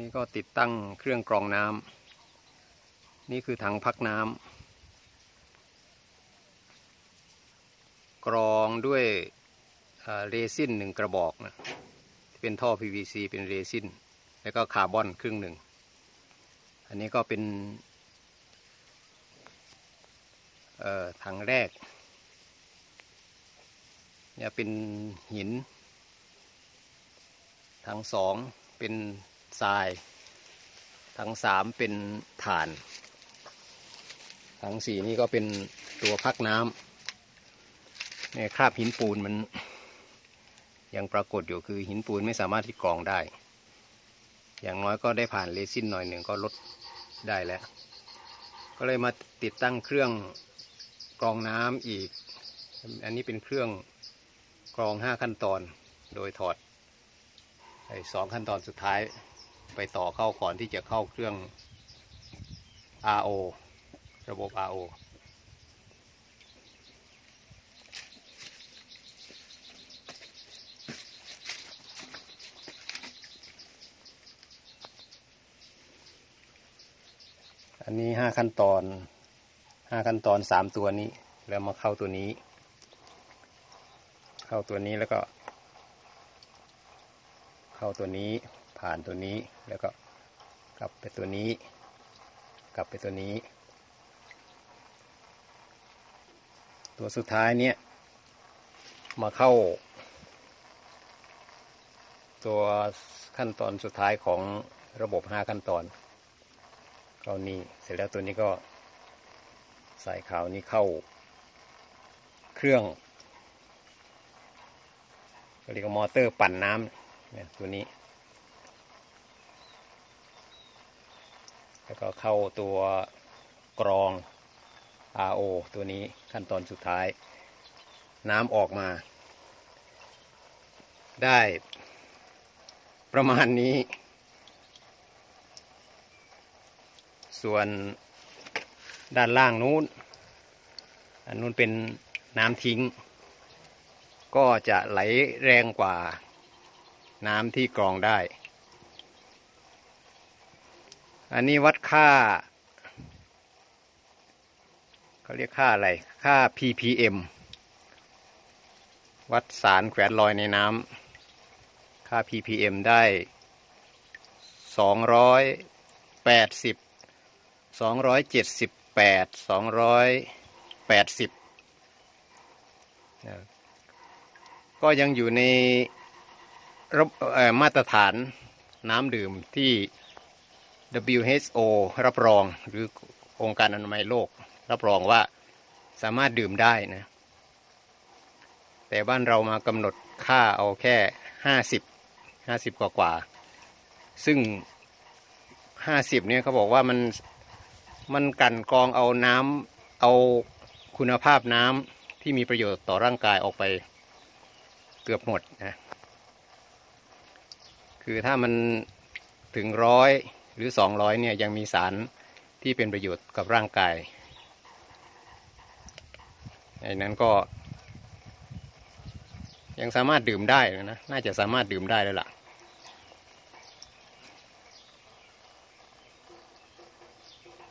นี่ก็ติดตั้งเครื่องกรองน้ำนี่คือถังพักน้ำกรองด้วยเรซินหนึ่งกระบอกนะเป็นท่อ PVC เป็นเรซินแล้วก็คาร์บอนครึ่งหนึ่ง อันนี้ก็เป็นถังแรกเนี่ยเป็นหิน ถังสองเป็น ทรายถังสามเป็นถ่านถังสี่นี่ก็เป็นตัวพักน้ำเนี่ยคราบหินปูนมันยังปรากฏอยู่คือหินปูนไม่สามารถที่กรองได้ อย่างน้อยก็ได้ผ่านเรซินหน่อยหนึ่งก็ลดได้แล้ว ก็เลยมาติดตั้งเครื่องกรองน้ำอีก อันนี้เป็นเครื่องกรองห้าขั้นตอน โดยถอดไอ้สองขั้นตอนสุดท้าย ไปต่อเข้าก่อนที่จะเข้าเครื่อง RO ระบบ RO อันนี้ห้าขั้นตอนห้าขั้นตอนสามตัวนี้ แล้วมาเข้าตัวนี้ เข้าตัวนี้แล้วก็ เข้าตัวนี้ ผ่านตัวนี้ แล้วก็กลับไปตัวนี้ กลับไปตัวนี้ ตัวสุดท้ายเนี่ยมาเข้า ตัวขั้นตอนสุดท้ายของระบบห้าขั้นตอนเข้านี่เสร็จแล้วตัวนี้ก็ใส่ขาวนี้เข้า เครื่องเรียกว่ามอเตอร์ปั่นน้ำเนี่ยตัวนี้ แล้วก็เข้าตัวกรอง RO ตัวนี้ขั้นตอนสุดท้าย น้ำออกมา ได้ประมาณนี้ ส่วนด้านล่างนู้น อันนู้นเป็นน้ำทิ้ง ก็จะไหลแรงกว่าน้ำที่กรองได้ อันนี้วัดค่าเขาเรียกค่าอะไร ค่า ppm วัดสารแขวนลอยในน้ำค่า ppm ได้สองร้อยแปดสิบสองร้อยเจ็ดสิบแปดสองร้อยแปดสิบก็ยังอยู่ในรบมาตรฐานน้ำดื่มที่ WHO รับรองหรือองค์การอนามัยโลก รับรองว่าสามารถดื่มได้นะ แต่บ้านเรามากำหนดค่าเอาแค่ห้าสิบห้าสิบกว่ากว่า ซึ่งห้าสิบเนี่ยเขาบอกว่ามันมันกันกรองเอาน้ำเอาคุณภาพน้ำที่มีประโยชน์ต่อร่างกายออกไปเกือบหมดนะ คือถ้ามันถึงร้อย รือสองร้อยเนี่ยยังมีสารที่เป็นประโยชน์กับร่างกายไอ้นั้นก็ ยังสามารถดื่มได้นะน่าจะสามารถดื่มได้แล้วล่ะ